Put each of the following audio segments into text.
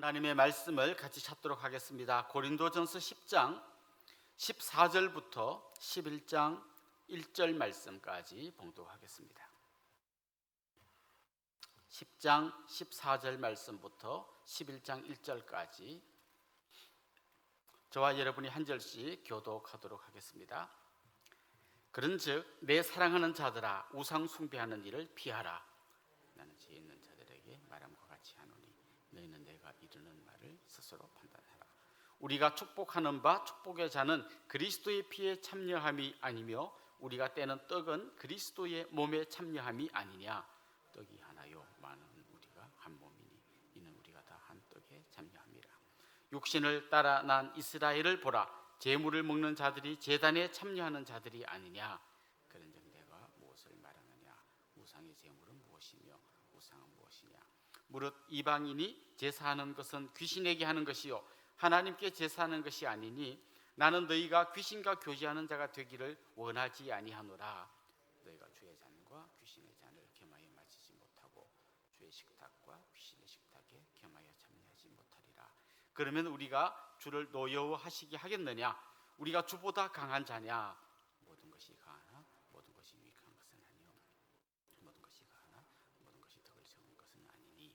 하나님의 말씀을 같이 찾도록 하겠습니다. 고린도전서 10장 14절부터 11장 1절 말씀까지 봉독하겠습니다. 10장 14절 말씀부터 11장 1절까지 저와 여러분이 한 절씩 교독하도록 하겠습니다. 그런즉 내 사랑하는 자들아 우상 숭배하는 일을 피하라. 나는 지혜 있는 자들에게 말함과 같이 하노니 너희는 내가 이르는 말을 스스로 판단하라. 우리가 축복하는 바 축복의 자는 그리스도의 피에 참여함이 아니며 우리가 떼는 떡은 그리스도의 몸에 참여함이 아니냐. 떡이 하나요 많은 우리가 한 몸이니 이는 우리가 다 한 떡에 참여함이라. 육신을 따라 난 이스라엘을 보라. 제물을 먹는 자들이 제단에 참여하는 자들이 아니냐. 그런즉 내가 무엇을 말하느냐. 우상의 제물은 무엇이며 우상은 무엇이냐. 무릇 이방인이 제사하는 것은 귀신에게 하는 것이요 하나님께 제사하는 것이 아니니 나는 너희가 귀신과 교제하는 자가 되기를 원하지 아니하노라. 너희가 주의 잔과 귀신의 잔을 겸하여 마시지 못하고 주의 식탁과 귀신의 식탁에 겸하여 참여하지 못하리라. 그러면 우리가 주를 노여워하시게 하겠느냐? 우리가 주보다 강한 자냐? 모든 것이 강하나 모든 것이 유익한 것은 아니요 모든 것이 강하나 모든 것이 덕을 세우는 것은 아니니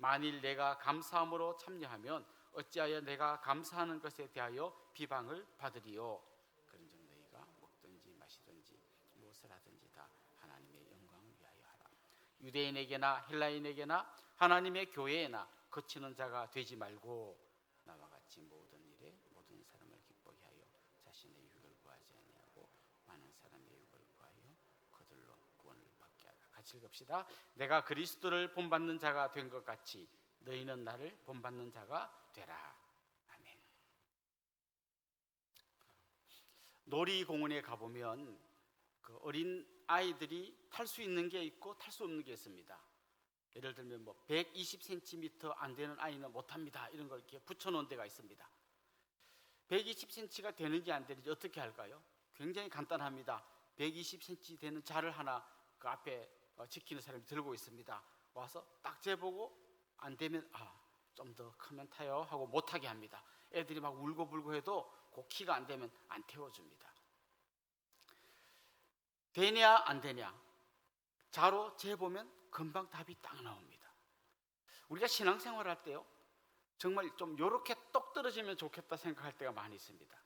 만일 내가 감사함으로 참여하면 어찌하여 내가 감사하는 것에 대하여 비방을 받으리요. 그런즉 너희가 먹든지 마시든지 무엇을 하든지 다 하나님의 영광을 위하여 하라. 유대인에게나 헬라인에게나 하나님의 교회에나 거치는 자가 되지 말고 나와 같이 모든 일에 모든 사람을 기쁘게 하여 자신의 유익을 구하지 아니하고 많은 사람의 유익을 구하여 그들로 구원을 읽읍시다. 내가 그리스도를 본받는 자가 된 것 같이 너희는 나를 본받는 자가 되라. 아멘. 놀이공원에 가보면 그 어린 아이들이 탈 수 있는 게 있고 탈 수 없는 게 있습니다. 예를 들면 뭐 120cm 안 되는 아이는 못 합니다. 이런 걸 이렇게 붙여 놓은 데가 있습니다. 120cm가 되는지 안 되는지 어떻게 할까요? 굉장히 간단합니다. 120cm 되는 자를 하나 그 앞에 어, 지키는 사람이 들고 있습니다. 와서 딱 재보고 안 되면 아, 좀 더 크면 타요 하고 못 타게 합니다. 애들이 막 울고 불고 해도 그 키가 안 되면 안 태워 줍니다. 되냐 안 되냐? 자로 재보면 금방 답이 딱 나옵니다. 우리가 신앙생활 할 때요. 정말 좀 요렇게 똑 떨어지면 좋겠다 생각할 때가 많이 있습니다.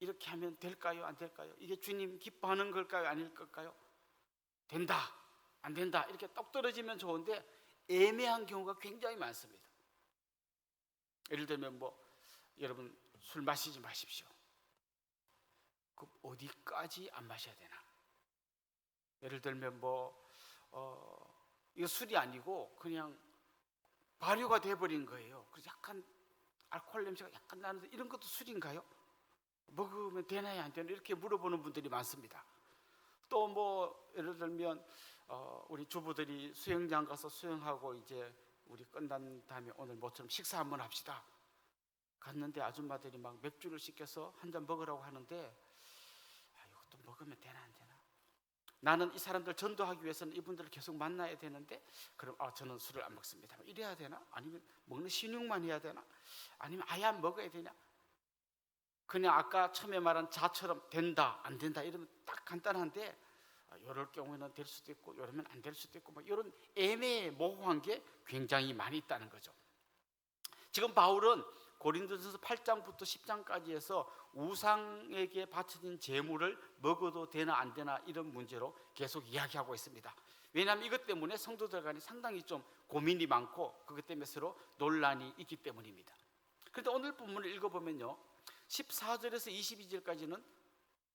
이렇게 하면 될까요? 안 될까요? 이게 주님 기뻐하는 걸까요? 아닐 걸까요? 된다. 안 된다. 이렇게 똑 떨어지면 좋은데 애매한 경우가 굉장히 많습니다. 예를 들면 뭐 여러분 술 마시지 마십시오. 그 어디까지 안 마셔야 되나? 예를 들면 뭐 어, 이거 술이 아니고 그냥 발효가 돼버린 거예요. 그래서 약간 알코올 냄새가 약간 나는데 이런 것도 술인가요? 먹으면 되나요 안 되나 이렇게 물어보는 분들이 많습니다. 또 뭐 예를 들면 어, 우리 주부들이 수영장 가서 수영하고 이제 우리 끝난 다음에 오늘 모처럼 식사 한번 합시다. 갔는데 아줌마들이 막 맥주를 시켜서 한 잔 먹으라고 하는데 아, 이것도 먹으면 되나 안 되나? 나는 이 사람들 전도하기 위해서는 이분들을 계속 만나야 되는데 그럼 아 저는 술을 안 먹습니다. 이래야 되나? 아니면 먹는 신용만 해야 되나? 아니면 아예 안 먹어야 되냐? 그냥 아까 처음에 말한 자처럼 된다 안 된다 이러면 딱 간단한데 아, 이럴 경우에는 될 수도 있고 이러면 안 될 수도 있고 뭐 이런 애매모호한 게 굉장히 많이 있다는 거죠. 지금 바울은 고린도전서 8장부터 10장까지 해서 우상에게 바쳐진 제물을 먹어도 되나 안 되나 이런 문제로 계속 이야기하고 있습니다. 왜냐하면 이것 때문에 성도들 간에 상당히 좀 고민이 많고 그것 때문에 서로 논란이 있기 때문입니다. 그런데 오늘 본문을 읽어보면요. 14절에서 22절까지는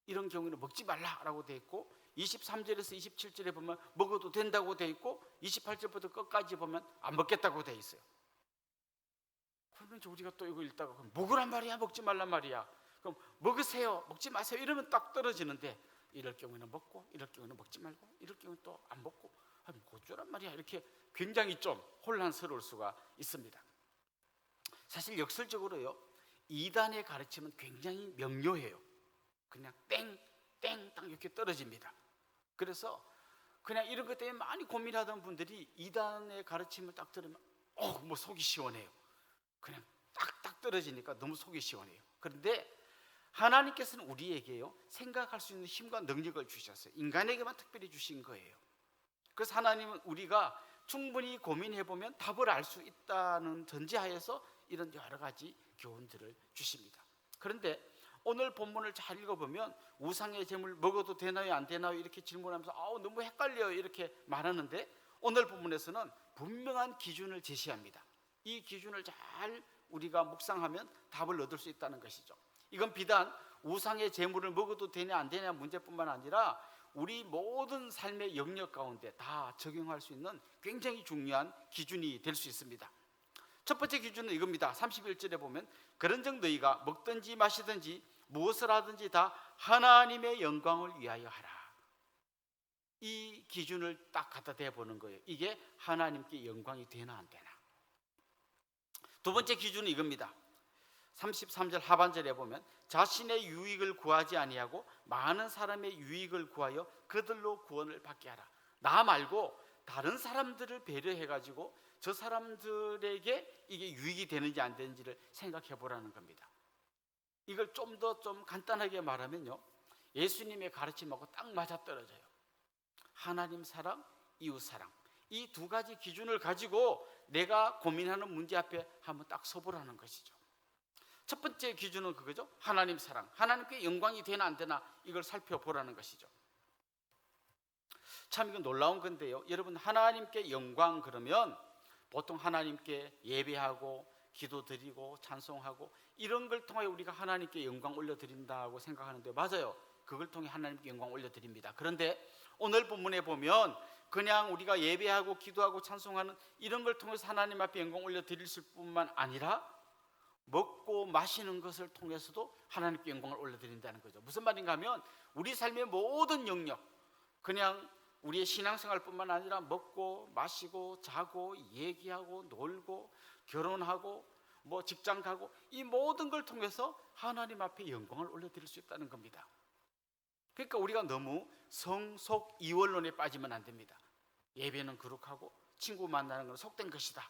이런 경우는 먹지 말라라고 되어 있고 23절에서 27절에 보면 먹어도 된다고 돼 있고 28절부터 끝까지 보면 안 먹겠다고 돼 있어요. 그러면 우리가 또 이거 읽다가 그럼 먹으란 말이야 먹지 말란 말이야. 그럼 먹으세요 먹지 마세요 이러면 딱 떨어지는데 이럴 경우에는 먹고 이럴 경우는 먹지 말고 이럴 경우는 또 안 먹고 아니 뭐주란 말이야 이렇게 굉장히 좀 혼란스러울 수가 있습니다. 사실 역설적으로요 이단의 가르침은 굉장히 명료해요. 그냥 땡땡땅 이렇게 떨어집니다. 그래서 그냥 이런 것 때문에 많이 고민하던 분들이 이단의 가르침을 딱 들으면 어 뭐 속이 시원해요. 그냥 딱딱 떨어지니까 너무 속이 시원해요. 그런데 하나님께서는 우리에게요 생각할 수 있는 힘과 능력을 주셨어요. 인간에게만 특별히 주신 거예요. 그래서 하나님은 우리가 충분히 고민해 보면 답을 알 수 있다는 전제하에서 이런 여러 가지 교훈들을 주십니다. 그런데 오늘 본문을 잘 읽어보면 우상의 제물 먹어도 되나요 안 되나요 이렇게 질문하면서 아우 너무 헷갈려요 이렇게 말하는데 오늘 본문에서는 분명한 기준을 제시합니다. 이 기준을 잘 우리가 묵상하면 답을 얻을 수 있다는 것이죠. 이건 비단 우상의 제물을 먹어도 되냐 안 되냐 문제뿐만 아니라 우리 모든 삶의 영역 가운데 다 적용할 수 있는 굉장히 중요한 기준이 될 수 있습니다. 첫 번째 기준은 이겁니다. 31절에 보면 그런즉 너희가 먹든지 마시든지 무엇을 하든지 다 하나님의 영광을 위하여 하라. 이 기준을 딱 갖다 대 보는 거예요. 이게 하나님께 영광이 되나 안 되나. 두 번째 기준은 이겁니다. 33절 하반절에 보면 자신의 유익을 구하지 아니하고 많은 사람의 유익을 구하여 그들로 구원을 받게 하라. 나 말고 다른 사람들을 배려해 가지고 저 사람들에게 이게 유익이 되는지 안 되는지를 생각해 보라는 겁니다. 이걸 좀더좀 간단하게 말하면요. 예수님의 가르침하고 딱 맞아떨어져요. 하나님 사랑, 이웃 사랑. 이 두 가지 기준을 가지고 내가 고민하는 문제 앞에 한번 딱 서보라는 것이죠. 첫 번째 기준은 그거죠. 하나님 사랑. 하나님께 영광이 되나 안 되나 이걸 살펴보라는 것이죠. 참 이건 놀라운 건데요. 여러분 하나님께 영광 그러면 보통 하나님께 예배하고 기도드리고 찬송하고 이런 걸 통해 우리가 하나님께 영광 올려드린다고 생각하는데 맞아요. 그걸 통해 하나님께 영광 올려드립니다. 그런데 오늘 본문에 보면 그냥 우리가 예배하고 기도하고 찬송하는 이런 걸 통해서 하나님 앞에 영광 올려드릴 뿐만 아니라 먹고 마시는 것을 통해서도 하나님께 영광을 올려드린다는 거죠. 무슨 말인가 하면 우리 삶의 모든 영역, 그냥 우리의 신앙생활뿐만 아니라 먹고 마시고 자고 얘기하고 놀고 결혼하고 뭐 직장 가고 이 모든 걸 통해서 하나님 앞에 영광을 올려드릴 수 있다는 겁니다. 그러니까 우리가 너무 성속 이원론에 빠지면 안 됩니다. 예배는 거룩하고 친구 만나는 건 속된 것이다.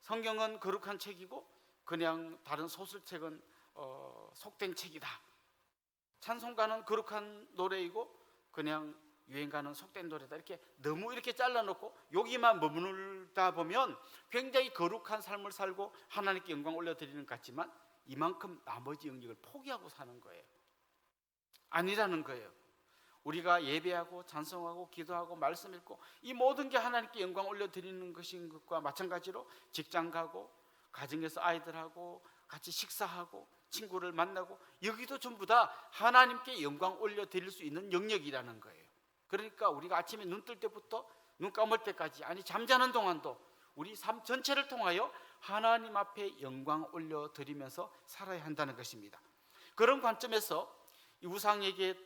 성경은 거룩한 책이고 그냥 다른 소설책은 어, 속된 책이다. 찬송가는 거룩한 노래이고 그냥 유행가는 속된 노래다. 이렇게 너무 이렇게 잘라놓고 여기만 머무르다 보면 굉장히 거룩한 삶을 살고 하나님께 영광 올려드리는 것 같지만 이만큼 나머지 영역을 포기하고 사는 거예요. 아니라는 거예요. 우리가 예배하고 찬송하고 기도하고 말씀 읽고 이 모든 게 하나님께 영광 올려드리는 것인 것과 마찬가지로 직장 가고 가정에서 아이들하고 같이 식사하고 친구를 만나고 여기도 전부 다 하나님께 영광 올려드릴 수 있는 영역이라는 거예요. 그러니까 우리가 아침에 눈 뜰 때부터 눈 감을 때까지 아니 잠자는 동안도 우리 삶 전체를 통하여 하나님 앞에 영광 올려 드리면서 살아야 한다는 것입니다. 그런 관점에서 이 우상에게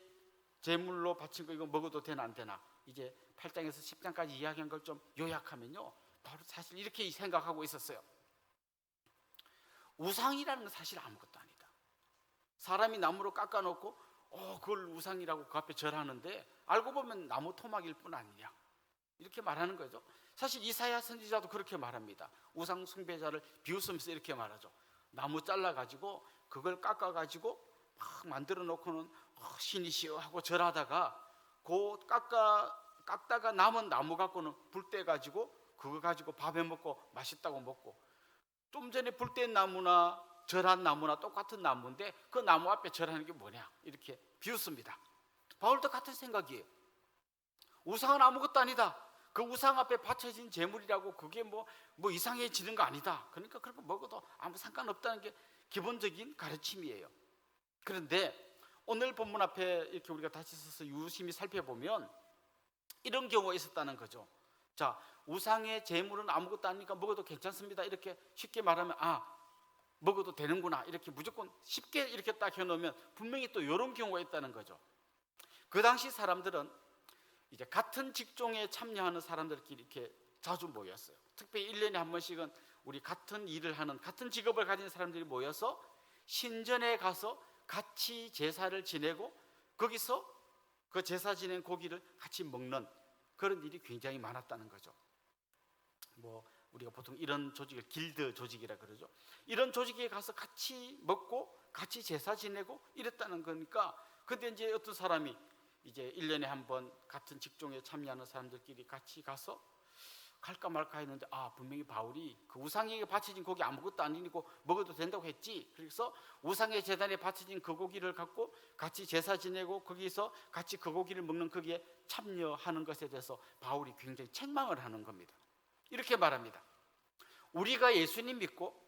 제물로 바친 거 이거 먹어도 되나 안 되나 이제 8장에서 10장까지 이야기한 걸 좀 요약하면요. 바로 사실 이렇게 생각하고 있었어요. 우상이라는 건 사실 아무것도 아니다. 사람이 나무로 깎아놓고 어 그걸 우상이라고 그 앞에 절하는데 알고 보면 나무 토막일 뿐 아니냐. 이렇게 말하는 거죠. 사실 이사야 선지자도 그렇게 말합니다. 우상 숭배자를 비웃으면서 이렇게 말하죠. 나무 잘라 가지고 그걸 깎아 가지고 막 만들어 놓고는 어, 신이시여 하고 절하다가 그 깎아 깎다가 남은 나무 갖고는 불때 가지고 그거 가지고 밥에 먹고 맛있다고 먹고 좀 전에 불 뗀 나무나 절한 나무나 똑같은 나무인데 그 나무 앞에 절하는 게 뭐냐 이렇게 비웃습니다. 바울도 같은 생각이에요. 우상은 아무것도 아니다. 그 우상 앞에 바쳐진 재물이라고 그게 뭐, 뭐 이상해지는 거 아니다. 그러니까 그런 거 먹어도 아무 상관없다는 게 기본적인 가르침이에요. 그런데 오늘 본문 앞에 이렇게 우리가 다시 서서 유심히 살펴보면 이런 경우가 있었다는 거죠. 자, 우상의 제물은 아무것도 아니니까 먹어도 괜찮습니다. 이렇게 쉽게 말하면 아, 먹어도 되는구나. 이렇게 무조건 쉽게 이렇게 딱 해놓으면 분명히 또 이런 경우가 있다는 거죠. 그 당시 사람들은 이제 같은 직종에 참여하는 사람들끼리 이렇게 자주 모였어요. 특별히 1년에 한 번씩은 우리 같은 일을 하는 같은 직업을 가진 사람들이 모여서 신전에 가서 같이 제사를 지내고 거기서 그 제사 지낸 고기를 같이 먹는 그런 일이 굉장히 많았다는 거죠. 뭐 우리가 보통 이런 조직을 길드 조직이라 그러죠. 이런 조직에 가서 같이 먹고 같이 제사 지내고 이랬다는 거니까 근데 이제 어떤 사람이 이제 1년에 한 번 같은 직종에 참여하는 사람들끼리 같이 가서 갈까 말까 했는데 아 분명히 바울이 그 우상에게 바쳐진 고기 아무것도 아니고 먹어도 된다고 했지 그래서 우상의 재단에 바쳐진 그 고기를 갖고 같이 제사 지내고 거기서 같이 그 고기를 먹는 거기에 참여하는 것에 대해서 바울이 굉장히 책망을 하는 겁니다 이렇게 말합니다. 우리가 예수님 믿고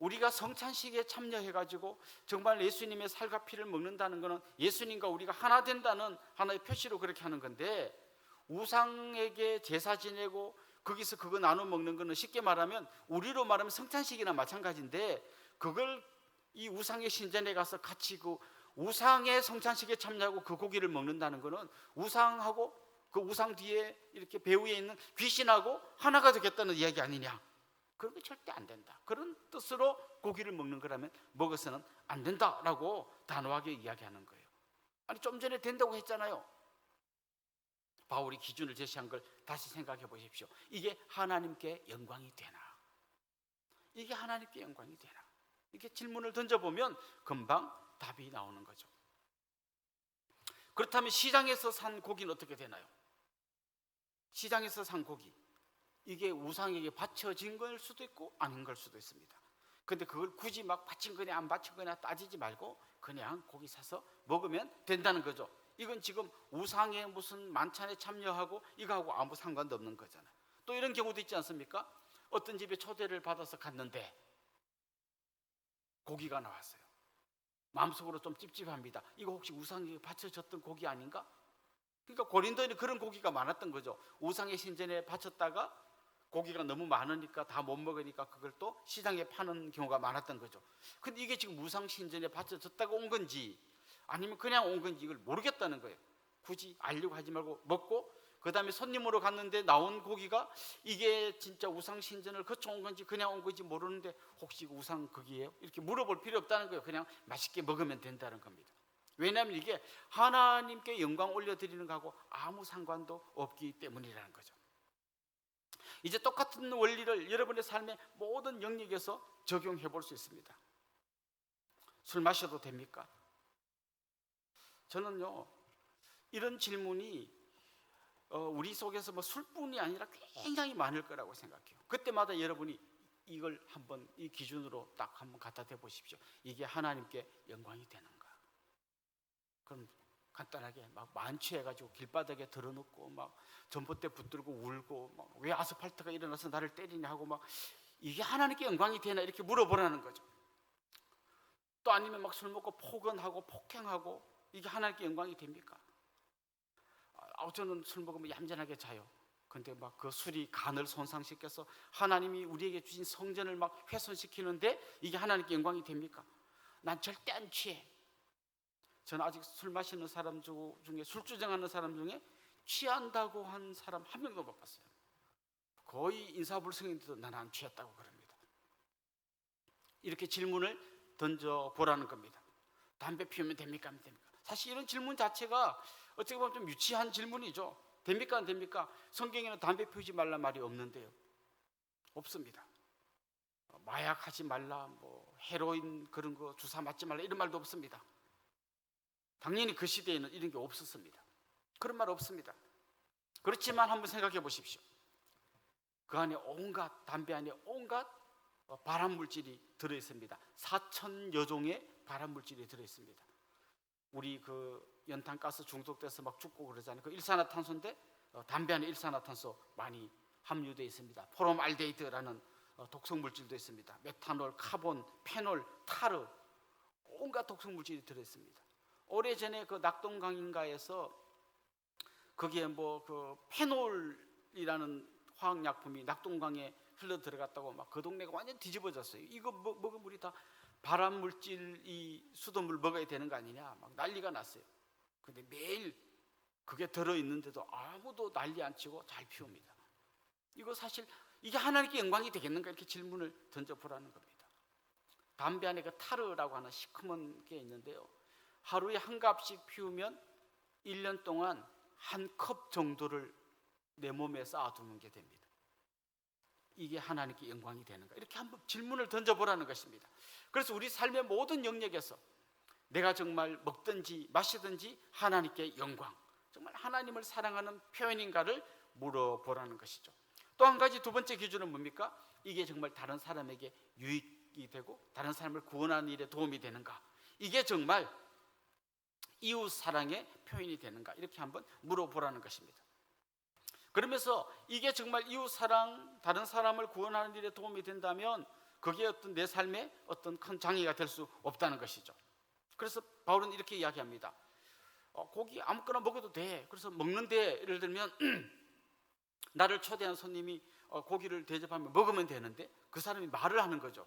우리가 성찬식에 참여해가지고 정말 예수님의 살과 피를 먹는다는 것은 예수님과 우리가 하나 된다는 하나의 표시로 그렇게 하는 건데 우상에게 제사 지내고 거기서 그거 나눠 먹는 거는 쉽게 말하면 우리로 말하면 성찬식이나 마찬가지인데 그걸 이 우상의 신전에 가서 같이 그 우상의 성찬식에 참여하고 그 고기를 먹는다는 거는 우상하고 그 우상 뒤에 이렇게 배후에 있는 귀신하고 하나가 되겠다는 이야기 아니냐? 그런 게 절대 안 된다. 그런 뜻으로 고기를 먹는 거라면 먹어서는 안 된다라고 단호하게 이야기하는 거예요. 아니 좀 전에 된다고 했잖아요. 바울이 기준을 제시한 걸 다시 생각해 보십시오. 이게 하나님께 영광이 되나? 이게 하나님께 영광이 되나? 이렇게 질문을 던져 보면 금방 답이 나오는 거죠. 그렇다면 시장에서 산 고기는 어떻게 되나요? 시장에서 산 고기. 이게 우상에게 바쳐진 걸 수도 있고 아닌 걸 수도 있습니다. 근데 그걸 굳이 막 바친 거냐 안 바친 거냐 따지지 말고 그냥 고기 사서 먹으면 된다는 거죠. 이건 지금 우상의 무슨 만찬에 참여하고 이거하고 아무 상관도 없는 거잖아요. 또 이런 경우도 있지 않습니까? 어떤 집에 초대를 받아서 갔는데 고기가 나왔어요. 마음속으로 좀 찝찝합니다. 이거 혹시 우상에게 바쳐졌던 고기 아닌가? 그러니까 고린도에는 그런 고기가 많았던 거죠. 우상의 신전에 바쳤다가 고기가 너무 많으니까 다 못 먹으니까 그걸 또 시장에 파는 경우가 많았던 거죠. 근데 이게 지금 우상 신전에 바쳐졌다가 온 건지 아니면 그냥 온 건지 이걸 모르겠다는 거예요. 굳이 알려고 하지 말고 먹고 그 다음에 손님으로 갔는데 나온 고기가 이게 진짜 우상 신전을 거쳐 온 건지 그냥 온 건지 모르는데 혹시 우상 거기에요? 이렇게 물어볼 필요 없다는 거예요. 그냥 맛있게 먹으면 된다는 겁니다. 왜냐하면 이게 하나님께 영광 올려드리는 거하고 아무 상관도 없기 때문이라는 거죠. 이제 똑같은 원리를 여러분의 삶의 모든 영역에서 적용해 볼 수 있습니다. 술 마셔도 됩니까? 저는요 이런 질문이 어, 우리 속에서 뭐 술뿐이 아니라 굉장히 많을 거라고 생각해요. 그때마다 여러분이 이걸 한번 이 기준으로 딱 한번 갖다 대 보십시오. 이게 하나님께 영광이 되는가? 그럼 간단하게 막 만취해가지고 길바닥에 들어눕고 막 전봇대 붙들고 울고 막 왜 아스팔트가 일어나서 나를 때리냐 하고 막 이게 하나님께 영광이 되나 이렇게 물어보라는 거죠. 또 아니면 막 술 먹고 폭언하고 폭행하고 이게 하나님께 영광이 됩니까? 아, 저는 술 먹으면 얌전하게 자요. 근데 막 그 술이 간을 손상시켜서 하나님이 우리에게 주신 성전을 막 훼손시키는데 이게 하나님께 영광이 됩니까? 난 절대 안 취해. 저는 아직 술 마시는 사람 중에 술 주정하는 사람 중에 취한다고 한 사람 한 명도 못 봤어요. 거의 인사불성인데도 나는 안 취했다고 그럽니다. 이렇게 질문을 던져 보라는 겁니다. 담배 피우면 됩니까? 안 됩니까? 사실 이런 질문 자체가 어떻게 보면 좀 유치한 질문이죠. 됩니까? 안 됩니까? 성경에는 담배 피우지 말라 말이 없는데요. 없습니다. 마약 하지 말라, 뭐 헤로인 그런 거 주사 맞지 말라 이런 말도 없습니다. 당연히 그 시대에는 이런 게 없었습니다. 그런 말 없습니다. 그렇지만 한번 생각해 보십시오. 그 안에 온갖 담배 안에 온갖 발암 물질이 들어 있습니다. 4천여 종의 발암 물질이 들어 있습니다. 우리 그 연탄가스 중독돼서 막 죽고 그러잖아요. 그 일산화탄소인데 어, 담배 안에 일산화탄소 많이 함유되어 있습니다. 포름알데히드라는 어, 독성 물질도 있습니다. 메탄올, 카본, 페놀, 타르 온갖 독성 물질이 들어 있습니다. 오래전에 그 낙동강인가에서 거기에 뭐 그 페놀이라는 화학약품이 낙동강에 흘러 들어갔다고 막 그 동네가 완전 뒤집어졌어요. 이거 먹, 먹으면 우리 다 발암 물질 이 수돗물 먹어야 되는 거 아니냐 막 난리가 났어요. 근데 매일 그게 들어 있는데도 아무도 난리 안 치고 잘 피웁니다. 이거 사실 이게 하나님께 영광이 되겠는가 이렇게 질문을 던져 보라는 겁니다. 담배 안에 그 타르라고 하는 시커먼 게 있는데요. 하루에 한 갑씩 피우면 1년 동안 한 컵 정도를 내 몸에 쌓아두는 게 됩니다. 이게 하나님께 영광이 되는가? 이렇게 한번 질문을 던져보라는 것입니다. 그래서 우리 삶의 모든 영역에서 내가 정말 먹든지 마시든지 하나님께 영광, 정말 하나님을 사랑하는 표현인가를 물어보라는 것이죠. 또 한 가지 두 번째 기준은 뭡니까? 이게 정말 다른 사람에게 유익이 되고 다른 사람을 구원하는 일에 도움이 되는가? 이게 정말 이웃 사랑의 표현이 되는가? 이렇게 한번 물어보라는 것입니다. 그러면서 이게 정말 이웃 사랑, 다른 사람을 구원하는 일에 도움이 된다면 그게 어떤 내 삶에 어떤 큰 장애가 될 수 없다는 것이죠. 그래서 바울은 이렇게 이야기합니다. 어, 고기 아무거나 먹어도 돼. 그래서 먹는데 예를 들면 나를 초대한 손님이 어, 고기를 대접하면 먹으면 되는데 그 사람이 말을 하는 거죠.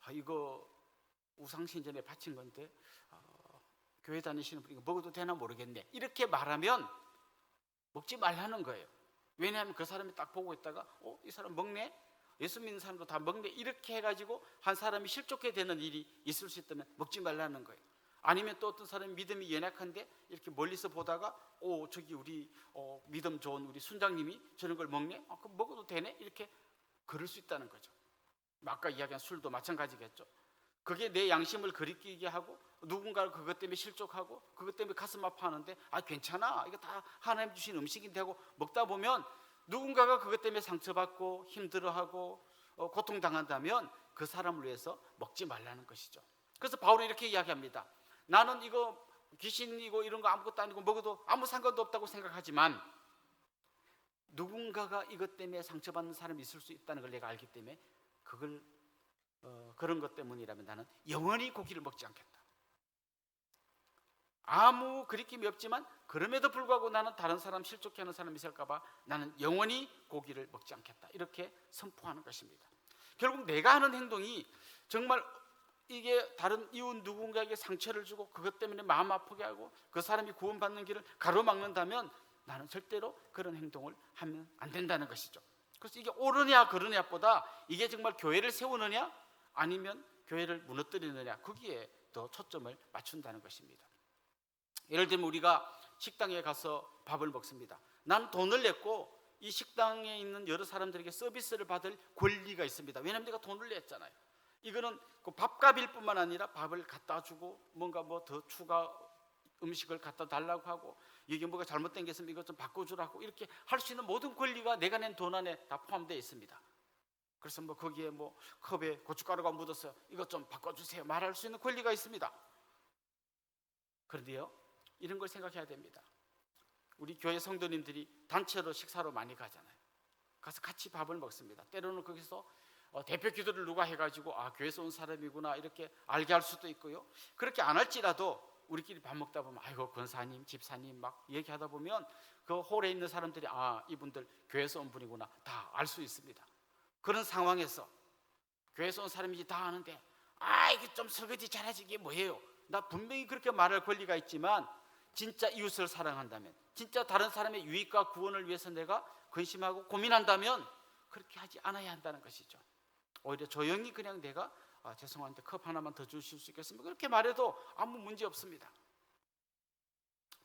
아, 이거 우상신전에 바친 건데 어, 교회 다니시는 분이 먹어도 되나 모르겠네. 이렇게 말하면 먹지 말라는 거예요. 왜냐하면 그 사람이 딱 보고 있다가 어, 이 사람 먹네? 예수 믿는 사람도 다 먹네? 이렇게 해가지고 한 사람이 실족해 되는 일이 있을 수 있다면 먹지 말라는 거예요. 아니면 또 어떤 사람이 믿음이 연약한데 이렇게 멀리서 보다가 오 저기 우리 어, 믿음 좋은 우리 순장님이 저런 걸 먹네? 아, 그럼 먹어도 되네? 이렇게 그럴 수 있다는 거죠. 아까 이야기한 술도 마찬가지겠죠. 그게 내 양심을 거리끼게 하고 누군가를 그것 때문에 실족하고 그것 때문에 가슴 아파하는데 아 괜찮아 이거 다 하나님 주신 음식인데 하고 먹다 보면 누군가가 그것 때문에 상처받고 힘들어하고 어, 고통당한다면 그 사람을 위해서 먹지 말라는 것이죠. 그래서 바울이 이렇게 이야기합니다. 나는 이거 귀신이고 이런 거 아무것도 아니고 먹어도 아무 상관도 없다고 생각하지만 누군가가 이것 때문에 상처받는 사람이 있을 수 있다는 걸 내가 알기 때문에 그걸 어, 그런 것 때문이라면 나는 영원히 고기를 먹지 않겠다. 아무 그리낌이 없지만 그럼에도 불구하고 나는 다른 사람 실족해 하는 사람이 있을까봐 나는 영원히 고기를 먹지 않겠다. 이렇게 선포하는 것입니다. 결국 내가 하는 행동이 정말 이게 다른 이웃 누군가에게 상처를 주고 그것 때문에 마음 아프게 하고 그 사람이 구원받는 길을 가로막는다면 나는 절대로 그런 행동을 하면 안 된다는 것이죠. 그래서 이게 옳으냐 그르냐보다 이게 정말 교회를 세우느냐 아니면 교회를 무너뜨리느냐 거기에 더 초점을 맞춘다는 것입니다. 예를 들면 우리가 식당에 가서 밥을 먹습니다. 난 돈을 냈고 이 식당에 있는 여러 사람들에게 서비스를 받을 권리가 있습니다. 왜냐하면 내가 돈을 냈잖아요. 이거는 그 밥값일 뿐만 아니라 밥을 갖다 주고 뭔가 뭐 더 추가 음식을 갖다 달라고 하고 이게 뭐가 잘못된 게 있으면 이것 좀 바꿔주라고 이렇게 할 수 있는 모든 권리가 내가 낸 돈 안에 다 포함되어 있습니다. 그래서 뭐 거기에 뭐 컵에 고춧가루가 묻었어요. 이것 좀 바꿔주세요. 말할 수 있는 권리가 있습니다. 그런데요, 이런 걸 생각해야 됩니다. 우리 교회 성도님들이 단체로 식사로 많이 가잖아요. 가서 같이 밥을 먹습니다. 때로는 거기서 어, 대표 기도를 누가 해가지고 아 교회에서 온 사람이구나 이렇게 알게 할 수도 있고요. 그렇게 안 할지라도 우리끼리 밥 먹다 보면 아이고 권사님, 집사님 막 얘기하다 보면 그 홀에 있는 사람들이 아 이분들 교회에서 온 분이구나 다 알 수 있습니다. 그런 상황에서 교회에서 온 사람이지 다 아는데 아 이게 좀 설거지 잘하지 이게 뭐예요? 나 분명히 그렇게 말할 권리가 있지만 진짜 이웃을 사랑한다면 진짜 다른 사람의 유익과 구원을 위해서 내가 근심하고 고민한다면 그렇게 하지 않아야 한다는 것이죠. 오히려 조용히 그냥 내가 아, 죄송한데 컵 하나만 더 주실 수 있겠습니까? 그렇게 말해도 아무 문제 없습니다.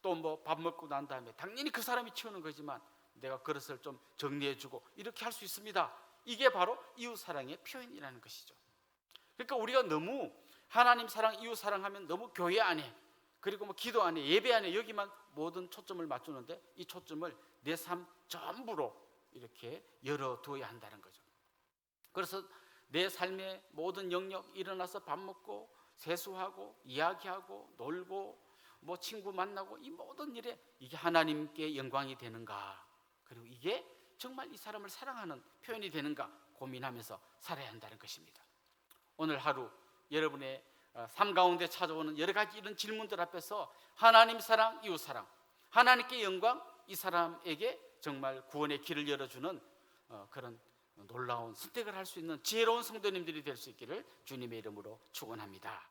또 뭐 밥 먹고 난 다음에 당연히 그 사람이 치우는 거지만 내가 그릇을 좀 정리해주고 이렇게 할 수 있습니다. 이게 바로 이웃 사랑의 표현이라는 것이죠. 그러니까 우리가 너무 하나님 사랑, 이웃 사랑하면 너무 교회 안에 그리고 뭐 기도 안에 예배 안에 여기만 모든 초점을 맞추는데 이 초점을 내 삶 전부로 이렇게 열어 두어야 한다는 거죠. 그래서 내 삶의 모든 영역 일어나서 밥 먹고 세수하고 이야기하고 놀고 뭐 친구 만나고 이 모든 일에 이게 하나님께 영광이 되는가 그리고 이게 정말 이 사람을 사랑하는 표현이 되는가 고민하면서 살아야 한다는 것입니다. 오늘 하루 여러분의 어, 삶 가운데 찾아오는 여러 가지 이런 질문들 앞에서 하나님 사랑, 이웃 사랑, 하나님께 영광, 이 사람에게 정말 구원의 길을 열어주는 어, 그런 놀라운 선택을 할 수 있는 지혜로운 성도님들이 될 수 있기를 주님의 이름으로 축원합니다.